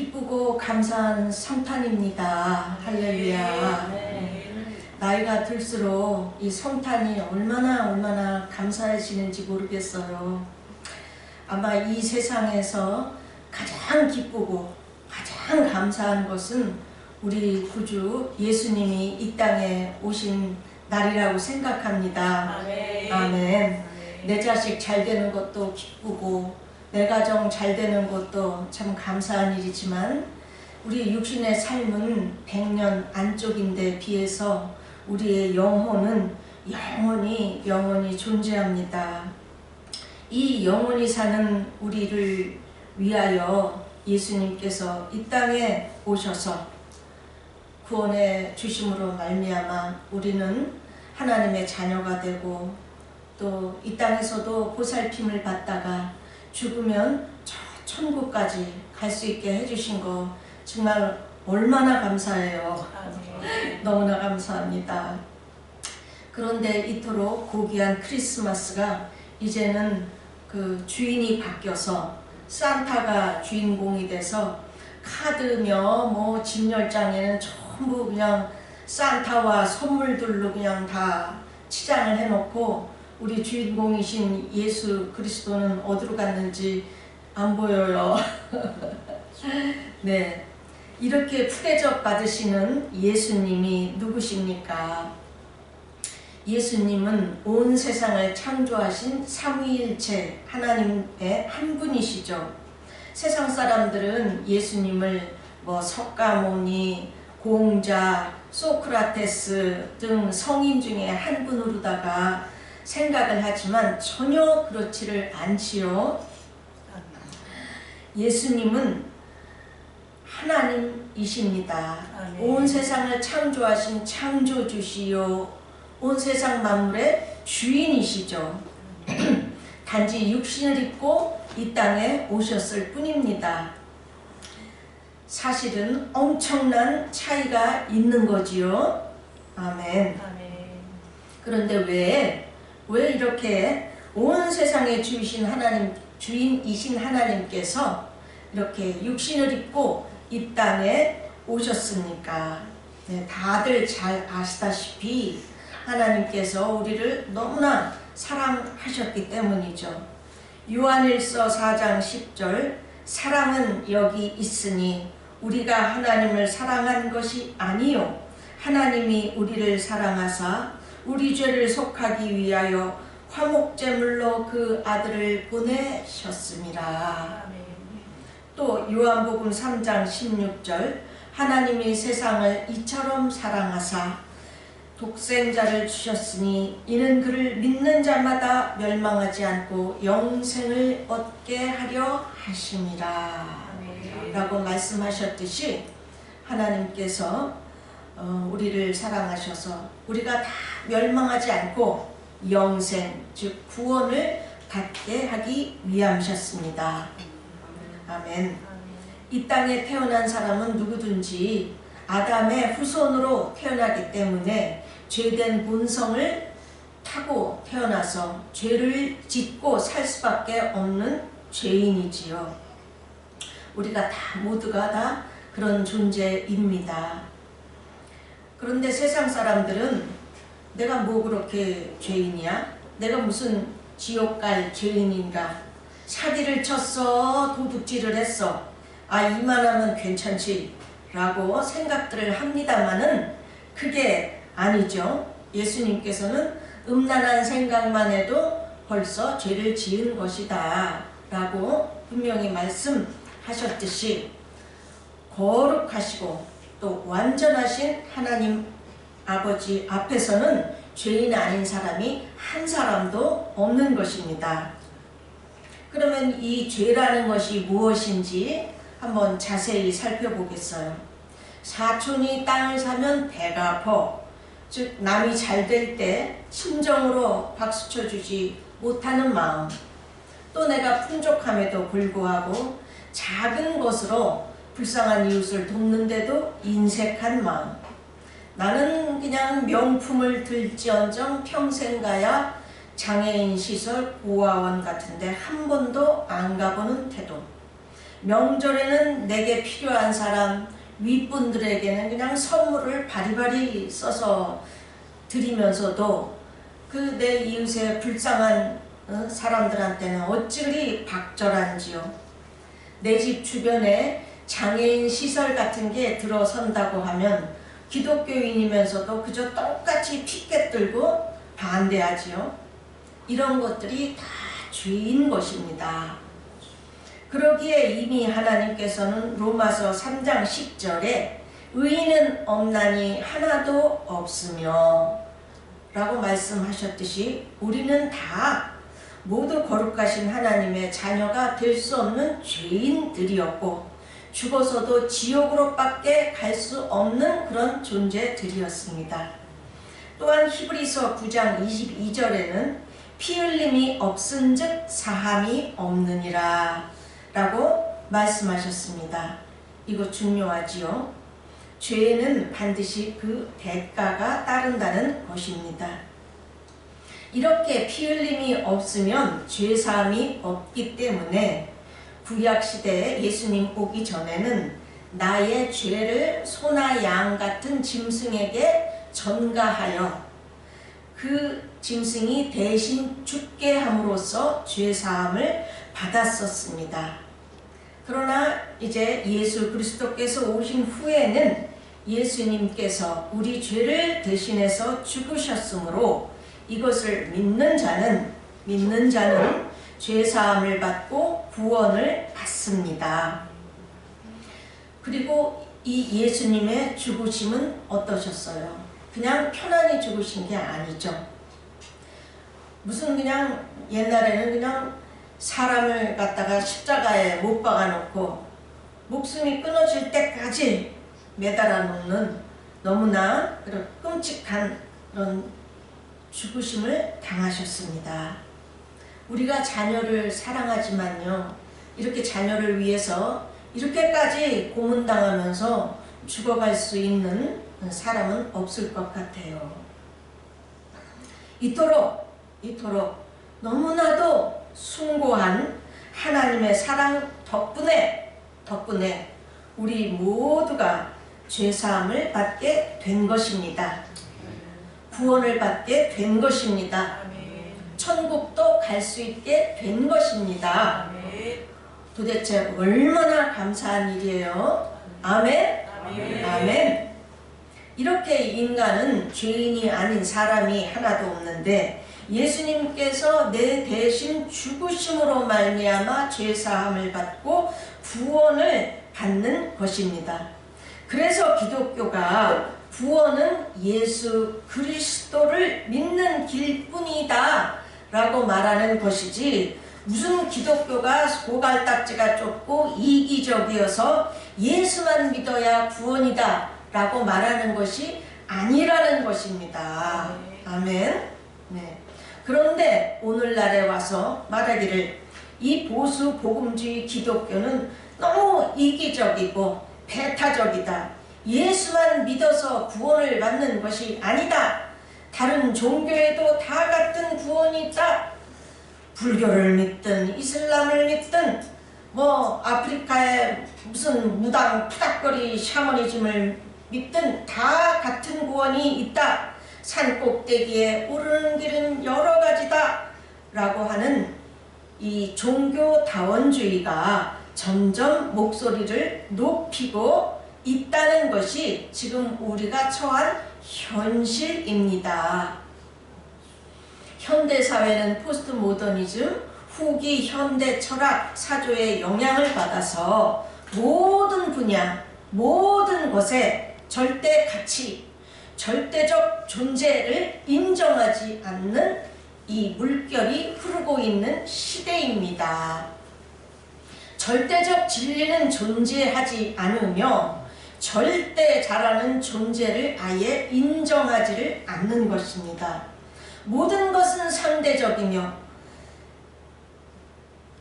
기쁘고 감사한 성탄입니다. 할렐루야. 나이가 들수록 이 성탄이 얼마나 얼마나 감사해지는지 모르겠어요. 아마 이 세상에서 가장 기쁘고 가장 감사한 것은 우리 구주 예수님이 이 땅에 오신 날이라고 생각합니다. 아멘. 아멘. 내 자식 잘 되는 것도 기쁘고 내 가정 잘 되는 것도 참 감사한 일이지만 우리 육신의 삶은 100년 안쪽인데 비해서 우리의 영혼은 영원히 영원히 존재합니다. 이 영원히 사는 우리를 위하여 예수님께서 이 땅에 오셔서 구원해 주심으로 말미암아 우리는 하나님의 자녀가 되고 또 이 땅에서도 보살핌을 받다가 죽으면 저 천국까지 갈 수 있게 해주신 거 정말 얼마나 감사해요. 아멘. 너무나 감사합니다. 그런데 이토록 고귀한 크리스마스가 이제는 그 주인이 바뀌어서 산타가 주인공이 돼서 카드며 뭐 진열장에는 전부 그냥 산타와 선물들로 그냥 다 치장을 해놓고 우리 주인공이신 예수 그리스도는 어디로 갔는지 안 보여요. 네. 이렇게 푸대접 받으시는 예수님이 누구십니까? 예수님은 온 세상을 창조하신 삼위일체 하나님의 한 분이시죠. 세상 사람들은 예수님을 뭐 석가모니, 공자, 소크라테스 등 성인 중에 한 분으로다가 생각을 하지만 전혀 그렇지를 않지요. 예수님은 하나님이십니다. 아멘. 온 세상을 창조하신 창조주시요 온 세상 만물의 주인이시죠. 단지 육신을 입고 이 땅에 오셨을 뿐입니다. 사실은 엄청난 차이가 있는 거지요. 아멘. 아멘. 그런데 왜, 왜 이렇게 온 세상의 주이신 하나님, 주인이신 하나님께서 이렇게 육신을 입고 이 땅에 오셨습니까? 네, 다들 잘 아시다시피 하나님께서 우리를 너무나 사랑하셨기 때문이죠. 요한일서 4장 10절 사랑은 여기 있으니 우리가 하나님을 사랑한 것이 아니요 하나님이 우리를 사랑하사 우리 죄를 속하기 위하여 화목제물로 그 아들을 보내셨습니다. 또 요한복음 3장 16절 하나님이 세상을 이처럼 사랑하사 독생자를 주셨으니 이는 그를 믿는 자마다 멸망하지 않고 영생을 얻게 하려 하심이라. 라고 말씀하셨듯이 하나님께서 어, 우리를 사랑하셔서 우리가 다 멸망하지 않고 영생 즉 구원을 받게 하기 위함이셨습니다. 아멘. 이 땅에 태어난 사람은 누구든지 아담의 후손으로 태어나기 때문에 죄된 본성을 타고 태어나서 죄를 짓고 살 수밖에 없는 죄인이지요. 우리가 다 모두가 다 그런 존재입니다. 그런데 세상 사람들은 내가 뭐 그렇게 죄인이야? 내가 무슨 지옥 갈 죄인인가? 사기를 쳤어, 도둑질을 했어. 아, 이만하면 괜찮지. 라고 생각들을 합니다만은 그게 아니죠. 예수님께서는 음란한 생각만 해도 벌써 죄를 지은 것이다. 라고 분명히 말씀하셨듯이 거룩하시고 또 완전하신 하나님 아버지 앞에서는 죄인 아닌 사람이 한 사람도 없는 것입니다. 그러면 이 죄라는 것이 무엇인지 한번 자세히 살펴보겠어요. 사촌이 땅을 사면 배가 아파. 즉 남이 잘 될 때 심정으로 박수 쳐 주지 못하는 마음. 또 내가 풍족함에도 불구하고 작은 것으로 불쌍한 이웃을 돕는데도 인색한 마음. 나는 그냥 명품을 들지언정 평생 가야 장애인 시설 고아원 같은데 한 번도 안 가보는 태도. 명절에는 내게 필요한 사람, 윗분들에게는 그냥 선물을 바리바리 써서 드리면서도 그 내 이웃의 불쌍한 어, 사람들한테는 어찌 그리 박절한지요. 내 집 주변에 장애인 시설 같은 게 들어선다고 하면 기독교인이면서도 그저 똑같이 피켓 들고 반대하지요. 이런 것들이 다 죄인 것입니다. 그러기에 이미 하나님께서는 로마서 3장 10절에 의인은 없나니 하나도 없으며 라고 말씀하셨듯이 우리는 다 모두 거룩하신 하나님의 자녀가 될 수 없는 죄인들이었고 죽어서도 지옥으로밖에 갈 수 없는 그런 존재들이었습니다. 또한 히브리서 9장 22절에는 피 흘림이 없은 즉 사함이 없느니라 라고 말씀하셨습니다. 이거 중요하지요. 죄에는 반드시 그 대가가 따른다는 것입니다. 이렇게 피 흘림이 없으면 죄 사함이 없기 때문에 구약 시대에 예수님 오기 전에는 나의 죄를 소나 양 같은 짐승에게 전가하여 그 짐승이 대신 죽게 함으로써 죄 사함을 받았었습니다. 그러나 이제 예수 그리스도께서 오신 후에는 예수님께서 우리 죄를 대신해서 죽으셨으므로 이것을 믿는 자는 믿는 자는 죄 사함을 받고 구원을 받습니다. 그리고 이 예수님의 죽으심은 어떠셨어요? 그냥 편안히 죽으신 게 아니죠. 무슨 그냥 옛날에는 그냥 사람을 갖다가 십자가에 못 박아 놓고 목숨이 끊어질 때까지 매달아 놓는 너무나 그런 끔찍한 그런 죽으심을 당하셨습니다. 우리가 자녀를 사랑하지만요, 이렇게 자녀를 위해서 이렇게까지 고문당하면서 죽어갈 수 있는 사람은 없을 것 같아요. 이토록, 이토록 너무나도 숭고한 하나님의 사랑 덕분에, 덕분에 우리 모두가 죄사함을 받게 된 것입니다. 구원을 받게 된 것입니다. 천국도 갈 수 있게 된 것입니다. 도대체 얼마나 감사한 일이에요. 아멘? 아멘. 이렇게 인간은 죄인이 아닌 사람이 하나도 없는데 예수님께서 내 대신 죽으심으로 말미암아 죄 사함을 받고 구원을 받는 것입니다. 그래서 기독교가 구원은 예수 그리스도를 믿는 길뿐이다 라고 말하는 것이지 무슨 기독교가 고갈딱지가 좁고 이기적이어서 예수만 믿어야 구원이다 라고 말하는 것이 아니라는 것입니다. 아멘. 네. 그런데 오늘날에 와서 말하기를 이 보수 복음주의 기독교는 너무 이기적이고 배타적이다. 예수만 믿어서 구원을 받는 것이 아니다. 다른 종교에도 다 같은 구원이 있다. 불교를 믿든 이슬람을 믿든 뭐 아프리카의 무슨 무당 푸닥거리 샤머니즘을 믿든 다 같은 구원이 있다. 산 꼭대기에 오르는 길은 여러 가지다. 라고 하는 이 종교다원주의가 점점 목소리를 높이고 있다는 것이 지금 우리가 처한 현실입니다. 현대사회는 포스트 모더니즘, 후기 현대 철학, 사조의 영향을 받아서 모든 분야, 모든 것에 절대 가치, 절대적 존재를 인정하지 않는 이 물결이 흐르고 있는 시대입니다. 절대적 진리는 존재하지 않으며 절대 잘하는 존재를 아예 인정하지를 않는 것입니다. 모든 것은 상대적이며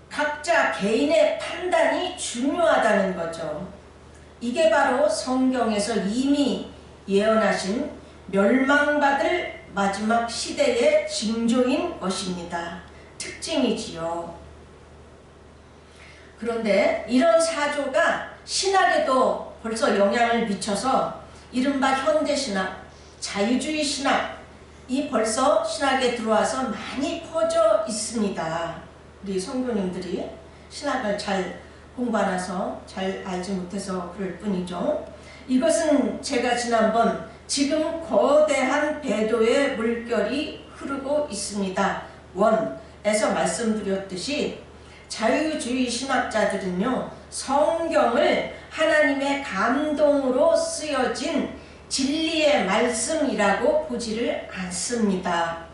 각자 개인의 판단이 중요하다는 거죠. 이게 바로 성경에서 이미 예언하신 멸망받을 마지막 시대의 징조인 것입니다. 특징이지요. 그런데 이런 사조가 신학에도 벌써 영향을 미쳐서 이른바 현대신학, 자유주의 신학, 이 벌써 신학에 들어와서 많이 퍼져 있습니다. 우리 성도님들이 신학을 잘 공부 안 해서 잘 알지 못해서 그럴 뿐이죠. 이것은 제가 지난번 지금 거대한 배도의 물결이 흐르고 있습니다. 원에서 말씀드렸듯이 자유주의 신학자들은요, 성경을 하나님의 감동으로 쓰여진 진리의 말씀이라고 보지를 않습니다.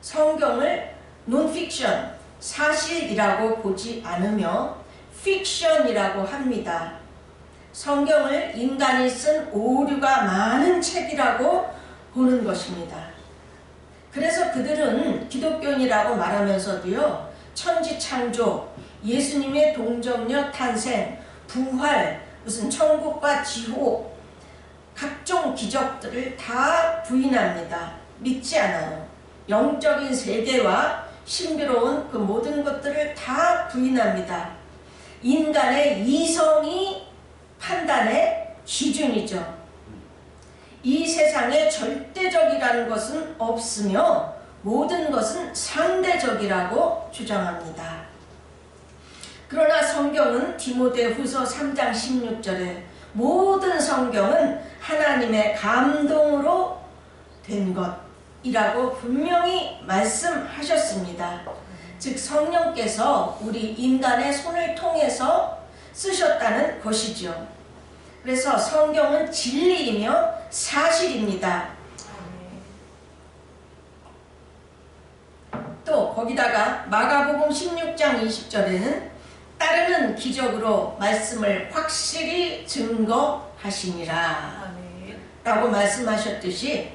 성경을 논픽션, 사실이라고 보지 않으며 픽션이라고 합니다. 성경을 인간이 쓴 오류가 많은 책이라고 보는 것입니다. 그래서 그들은 기독교인이라고 말하면서도요, 천지 창조, 예수님의 동정녀 탄생, 부활, 무슨 천국과 지옥, 각종 기적들을 다 부인합니다. 믿지 않아요. 영적인 세계와 신비로운 그 모든 것들을 다 부인합니다. 인간의 이성이 판단의 기준이죠. 이 세상에 절대적이라는 것은 없으며 모든 것은 상대적이라고 주장합니다. 그러나 성경은 디모데 후서 3장 16절에 모든 성경은 하나님의 감동으로 된 것이라고 분명히 말씀하셨습니다. 즉 성령께서 우리 인간의 손을 통해서 쓰셨다는 것이죠. 그래서 성경은 진리이며 사실입니다. 또 거기다가 마가복음 16장 20절에는 따르는 기적으로 말씀을 확실히 증거하시니라. 라고 말씀하셨듯이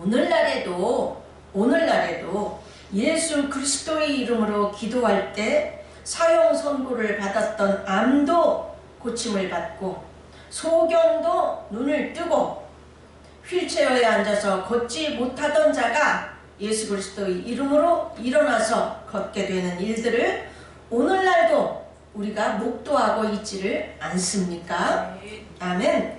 오늘날에도 오늘날에도 예수 그리스도의 이름으로 기도할 때 사형 선고를 받았던 암도 고침을 받고 소경도 눈을 뜨고 휠체어에 앉아서 걷지 못하던 자가 예수 그리스도의 이름으로 일어나서 걷게 되는 일들을 오늘날도 우리가 목도하고 있지를 않습니까? 아멘.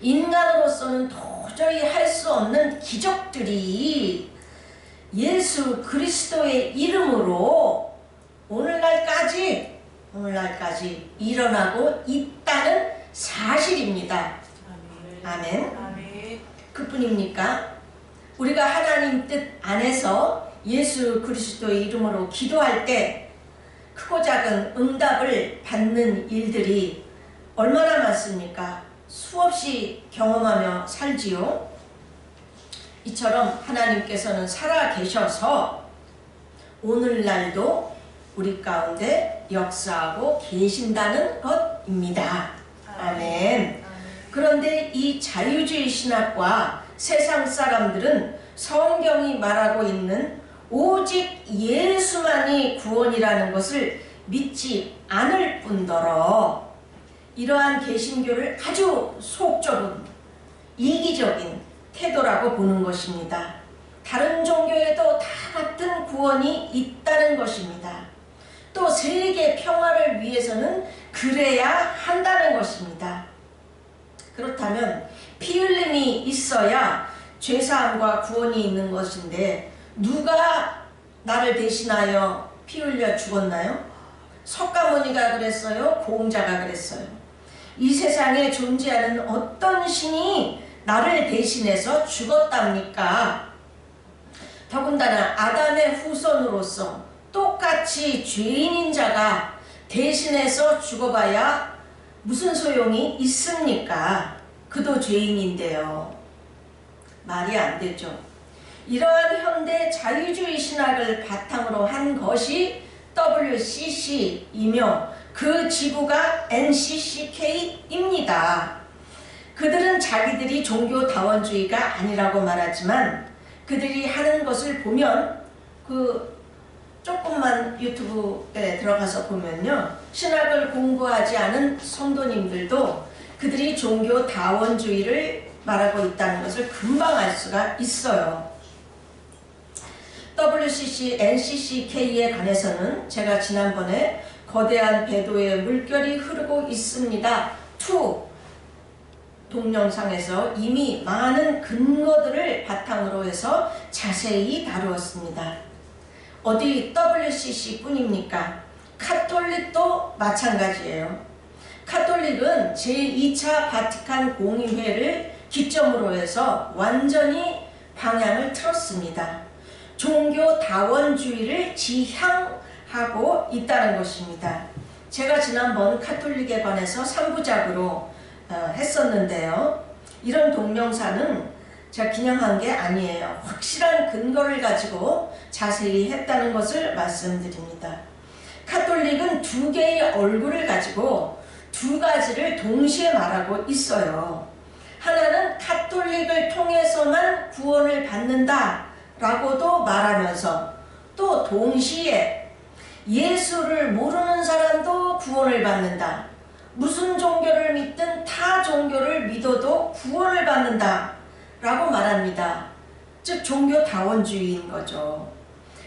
인간으로서는 도저히 할 수 없는 기적들이 예수 그리스도의 이름으로 오늘날까지 오늘날까지 일어나고 있다는 사실입니다. 아멘. 그뿐입니까? 우리가 하나님 뜻 안에서 예수 그리스도의 이름으로 기도할 때 크고 작은 응답을 받는 일들이 얼마나 많습니까? 수없이 경험하며 살지요. 이처럼 하나님께서는 살아 계셔서 오늘날도 우리 가운데 역사하고 계신다는 것입니다. 아멘. 그런데 이 자유주의 신학과 세상 사람들은 성경이 말하고 있는 오직 예수만이 구원이라는 것을 믿지 않을 뿐더러 이러한 개신교를 아주 속좁은 이기적인 태도라고 보는 것입니다. 다른 종교에도 다 같은 구원이 있다는 것입니다. 또 세계 평화를 위해서는 그래야 한다는 것입니다. 그렇다면 피 흘림이 있어야 죄사함과 구원이 있는 것인데 누가 나를 대신하여 피 흘려 죽었나요? 석가모니가 그랬어요? 공자가 그랬어요. 이 세상에 존재하는 어떤 신이 나를 대신해서 죽었답니까? 더군다나 아담의 후손으로서 똑같이 죄인인 자가 대신해서 죽어봐야 무슨 소용이 있습니까? 그도 죄인인데요. 말이 안 되죠. 이러한 현대 자유주의 신학을 바탕으로 한 것이 WCC이며 그 지구가 NCCK입니다. 그들은 자기들이 종교 다원주의가 아니라고 말하지만 그들이 하는 것을 보면 그 조금만 유튜브에 들어가서 보면요. 신학을 공부하지 않은 성도님들도 그들이 종교 다원주의를 말하고 있다는 것을 금방 알 수가 있어요. WCC, NCCK에 관해서는 제가 지난번에 거대한 배도의 물결이 흐르고 있습니다. 2 동영상에서 이미 많은 근거들을 바탕으로 해서 자세히 다루었습니다. 어디 WCC 뿐입니까? 카톨릭도 마찬가지예요. 카톨릭은 제2차 바티칸 공의회를 기점으로 해서 완전히 방향을 틀었습니다. 종교 다원주의를 지향하고 있다는 것입니다. 제가 지난번 카톨릭에 관해서 3부작으로 어, 했었는데요. 이런 동영상은 제가 그냥 한게 아니에요. 확실한 근거를 가지고 자세히 했다는 것을 말씀드립니다. 카톨릭은 두 개의 얼굴을 가지고 두 가지를 동시에 말하고 있어요. 하나는 카톨릭을 통해서만 구원을 받는다 라고도 말하면서 또 동시에 예수를 모르는 사람도 구원을 받는다. 무슨 종교를 믿든 타 종교를 믿어도 구원을 받는다 라고 말합니다. 즉 종교 다원주의인 거죠.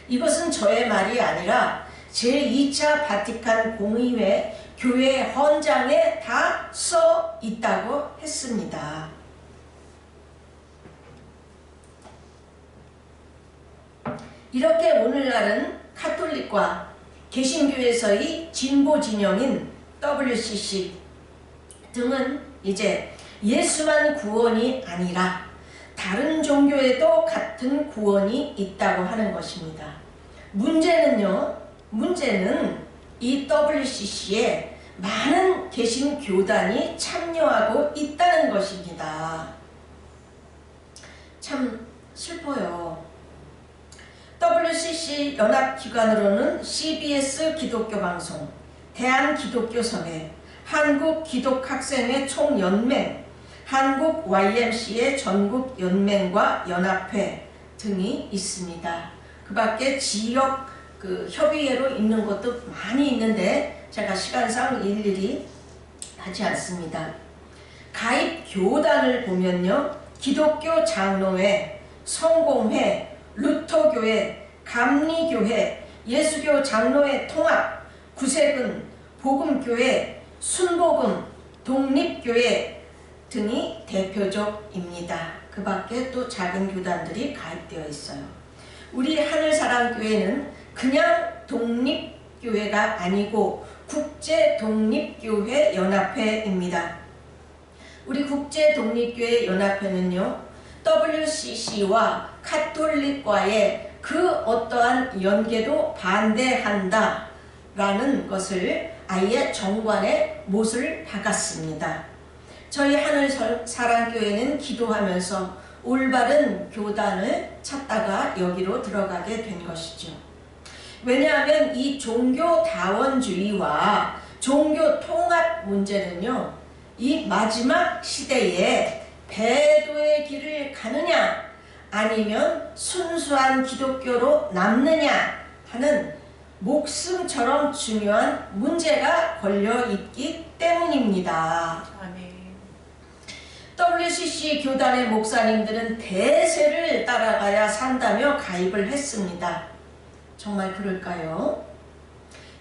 이것은 저의 말이 아니라 제2차 바티칸 공의회 교회 헌장에 다 써 있다고 했습니다. 이렇게 오늘날은 카톨릭과 개신교에서의 진보 진영인 WCC 등은 이제 예수만 구원이 아니라 다른 종교에도 같은 구원이 있다고 하는 것입니다. 문제는요, 문제는 이 WCC에 많은 개신 교단이 참여하고 있다는 것입니다. 참 슬퍼요. WCC 연합기관으로는 CBS 기독교 방송, 대한기독교선회, 한국기독학생회 총연맹, 한국 YMCA 전국연맹과 연합회 등이 있습니다. 그 밖에 지역 그 협의회로 있는 것도 많이 있는데 제가 시간상 일일이 하지 않습니다. 가입 교단을 보면요. 기독교 장로회, 성공회, 교회, 감리교회, 예수교 장로회 통합, 구세군, 복음교회, 순복음, 독립교회 등이 대표적입니다. 그 밖에 또 작은 교단들이 가입되어 있어요. 우리 하늘사랑교회는 그냥 독립교회가 아니고 국제독립교회 연합회입니다. 우리 국제독립교회 연합회는요, WCC와 카톨릭과의 그 어떠한 연계도 반대한다 라는 것을 아예 정관에 못을 박았습니다. 저희 하늘사랑교회는 기도하면서 올바른 교단을 찾다가 여기로 들어가게 된 것이죠. 왜냐하면 이 종교 다원주의와 종교 통합 문제는요, 이 마지막 시대에 배도의 길을 가느냐, 아니면 순수한 기독교로 남느냐 하는 목숨처럼 중요한 문제가 걸려 있기 때문입니다. 아멘. WCC 교단의 목사님들은 대세를 따라가야 산다며 가입을 했습니다. 정말 그럴까요?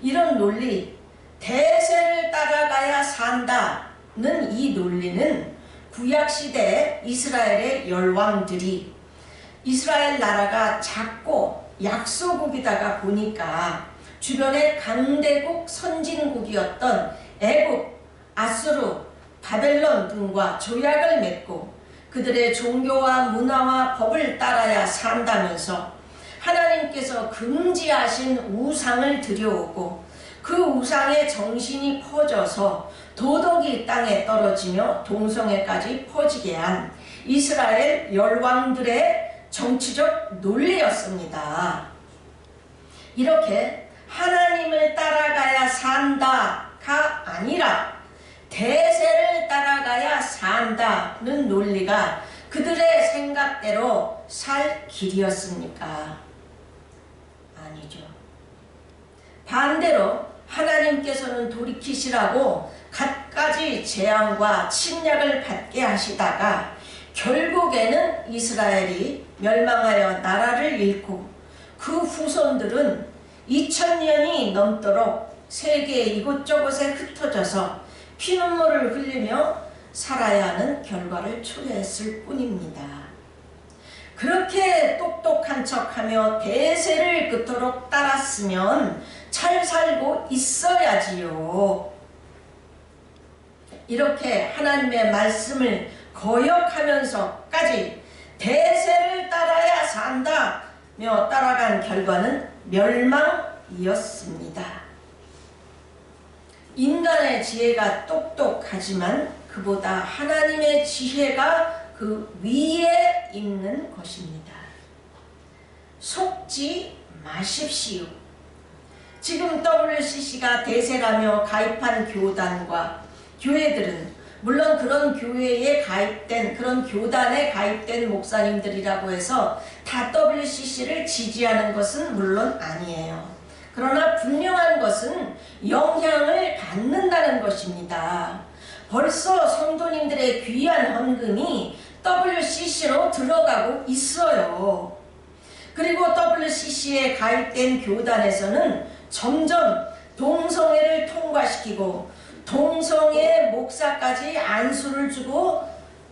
이런 논리, 대세를 따라가야 산다는 이 논리는 구약시대 이스라엘의 열왕들이 이스라엘 나라가 작고 약소국이다가 보니까 주변의 강대국 선진국이었던 애국, 아수르, 바벨론 등과 조약을 맺고 그들의 종교와 문화와 법을 따라야 산다면서 하나님께서 금지하신 우상을 들여오고 그 우상의 정신이 퍼져서 도덕이 땅에 떨어지며 동성애까지 퍼지게 한 이스라엘 열왕들의 정치적 논리였습니다. 이렇게 하나님을 따라가야 산다가 아니라 대세를 따라가야 산다는 논리가 그들의 생각대로 살 길이었습니까? 아니죠. 반대로 하나님께서는 돌이키시라고 갖가지 재앙과 침략을 받게 하시다가 결국에는 이스라엘이 멸망하여 나라를 잃고 그 후손들은 2000년이 넘도록 세계 이곳저곳에 흩어져서 피눈물을 흘리며 살아야 하는 결과를 초래했을 뿐입니다. 그렇게 똑똑한 척하며 대세를 그토록 따랐으면 잘 살고 있어야지요. 이렇게 하나님의 말씀을 거역하면서까지 대세를 따라야 산다며 따라간 결과는 멸망이었습니다. 인간의 지혜가 똑똑하지만 그보다 하나님의 지혜가 그 위에 있는 것입니다. 속지 마십시오. 지금 WCC가 대세라며 가입한 교단과 교회들은 물론 그런 교회에 가입된 그런 교단에 가입된 목사님들이라고 해서 다 WCC를 지지하는 것은 물론 아니에요. 그러나 분명한 것은 영향을 받는다는 것입니다. 벌써 성도님들의 귀한 헌금이 WCC로 들어가고 있어요. 그리고 WCC에 가입된 교단에서는 점점 동성애를 통과시키고 동성애 목사까지 안수를 주고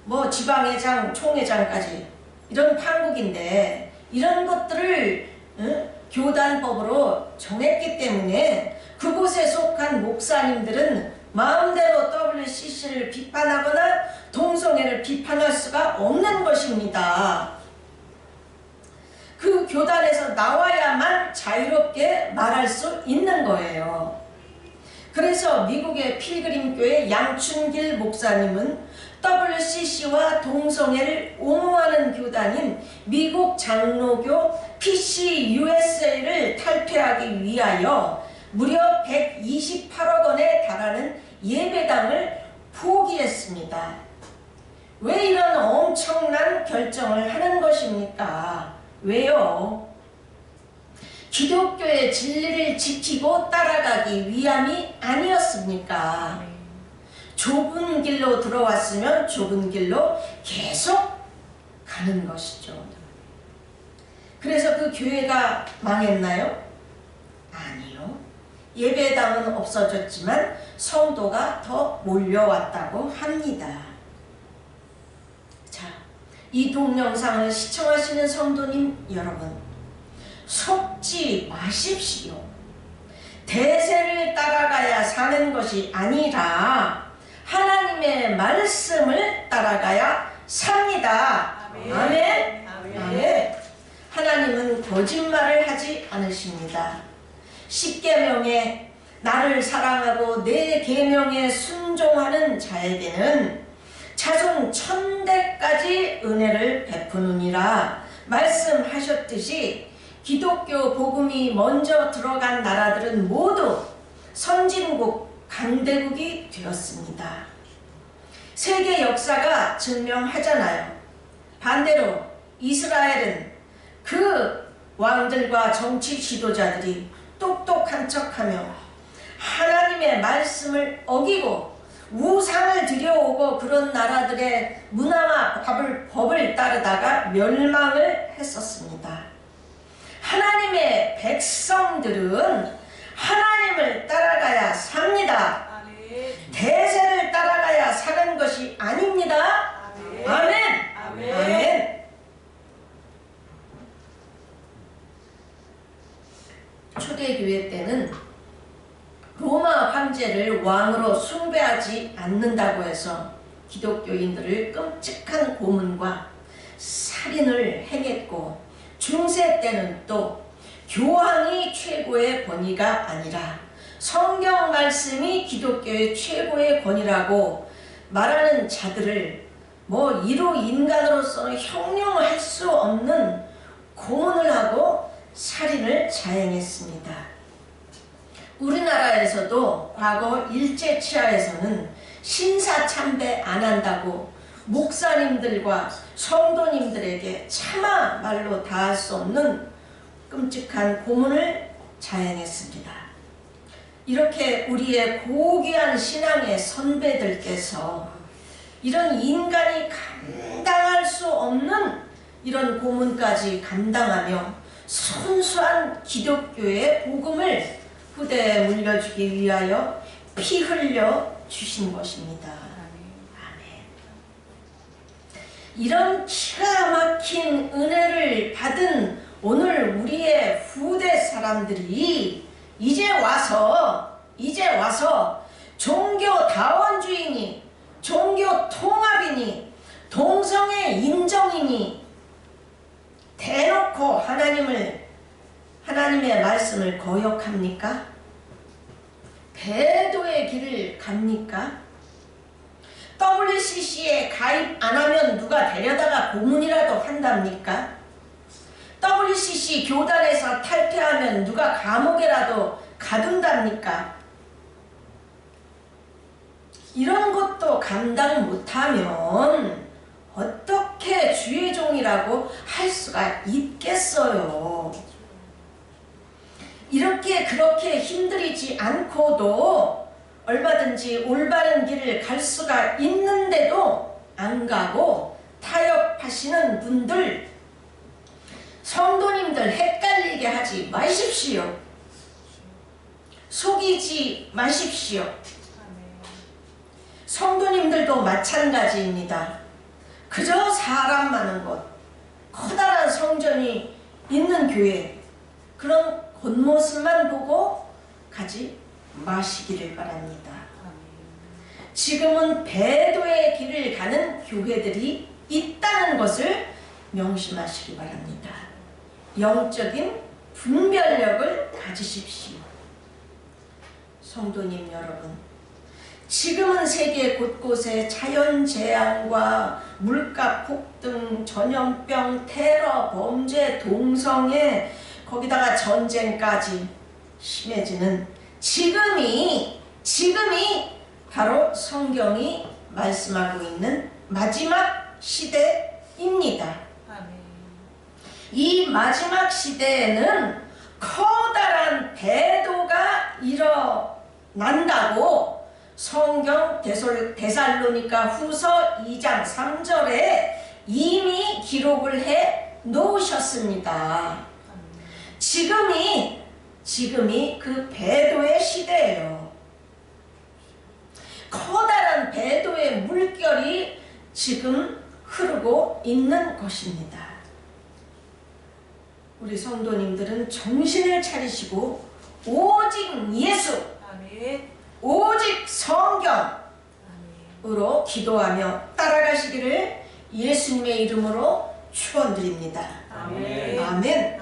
뭐 지방회장, 총회장까지 이런 판국인데 이런 것들을 응? 교단법으로 정했기 때문에 그곳에 속한 목사님들은 마음대로 WCC를 비판하거나 동성애를 비판할 수가 없는 것입니다. 그 교단에서 나와야만 자유롭게 말할 수 있는 거예요. 그래서 미국의 필그림교회 양춘길 목사님은 WCC와 동성애를 옹호하는 교단인 미국 장로교 PCUSA를 탈퇴하기 위하여 무려 128억 원에 달하는 예배당을 포기했습니다. 왜 이런 엄청난 결정을 하는 것입니까? 왜요? 기독교의 진리를 지키고 따라가기 위함이 아니었습니까? 좁은 길로 들어왔으면 좁은 길로 계속 가는 것이죠. 그래서 그 교회가 망했나요? 아니요. 예배당은 없어졌지만 성도가 더 몰려왔다고 합니다. 자, 이 동영상을 시청하시는 성도님 여러분, 속지 마십시오. 대세를 따라가야 사는 것이 아니라 하나님의 말씀을 따라가야 삽니다. 아멘. 아멘. 아멘. 아멘. 하나님은 거짓말을 하지 않으십니다. 십계명에 나를 사랑하고 내 계명에 순종하는 자에게는 자손 천대까지 은혜를 베푸느니라 말씀하셨듯이 기독교 복음이 먼저 들어간 나라들은 모두 선진국 강대국이 되었습니다. 세계 역사가 증명하잖아요. 반대로 이스라엘은 그 왕들과 정치 지도자들이 똑똑한 척하며 하나님의 말씀을 어기고 우상을 들여오고 그런 나라들의 문화와 법을, 법을 따르다가 멸망을 했었습니다. 하나님의 백성들은 하나님을 따라가야 삽니다. 대세를 따라가야 사는 것이 아닙니다. 아멘. 아멘. 아멘. 아멘. 초대교회 때는 로마 황제를 왕으로 숭배하지 않는다고 해서 기독교인들을 끔찍한 고문과 살인을 행했고 중세 때는 또 교황이 최고의 권위가 아니라 성경 말씀이 기독교의 최고의 권위라고 말하는 자들을 뭐 이로 인간으로서는 형용할 수 없는 고문을 하고 살인을 자행했습니다. 우리나라에서도 과거 일제치하에서는 신사 참배 안 한다고 목사님들과 성도님들에게 차마 말로 다할 수 없는 끔찍한 고문을 자행했습니다. 이렇게 우리의 고귀한 신앙의 선배들께서 이런 인간이 감당할 수 없는 이런 고문까지 감당하며 순수한 기독교의 복음을 후대에 물려주기 위하여 피 흘려 주신 것입니다. 아멘. 이런 기가 막힌 은혜를 받은 오늘 우리의 후대 사람들이 이제 와서 이제 와서 종교 다원주의니 종교 통합이니 동성애 인정이니 대놓고 하나님을 하나님의 말씀을 거역합니까? 배도의 길을 갑니까? WCC에 가입 안 하면 누가 데려다가 고문이라도 한답니까? WCC 교단에서 탈퇴하면 누가 감옥에라도 가둔답니까? 이런 것도 감당 못하면 어떻게 주의 종이라고 할 수가 있겠어요? 이렇게 그렇게 힘들이지 않고도 얼마든지 올바른 길을 갈 수가 있는데도 안 가고 타협하시는 분들 성도님들 헷갈리게 하지 마십시오. 속이지 마십시오. 성도님들도 마찬가지입니다. 그저 사람 많은 곳, 커다란 성전이 있는 교회, 그런 겉모습만 보고 가지 마시기를 바랍니다. 지금은 배도의 길을 가는 교회들이 있다는 것을 명심하시기 바랍니다. 영적인 분별력을 가지십시오. 성도님 여러분, 지금은 세계 곳곳에 자연재앙과 물가 폭등, 전염병, 테러, 범죄, 동성애, 거기다가 전쟁까지 심해지는 지금이, 지금이 바로 성경이 말씀하고 있는 마지막 시대입니다. 이 마지막 시대에는 커다란 배도가 일어난다고 성경 데살로니가 후서 2장 3절에 이미 기록을 해 놓으셨습니다. 지금이 지금이 그 배도의 시대예요. 커다란 배도의 물결이 지금 흐르고 있는 것입니다. 우리 성도님들은 정신을 차리시고 오직 예수, 오직 성경으로 기도하며 따라가시기를 예수님의 이름으로 축원드립니다. 아멘. 아멘.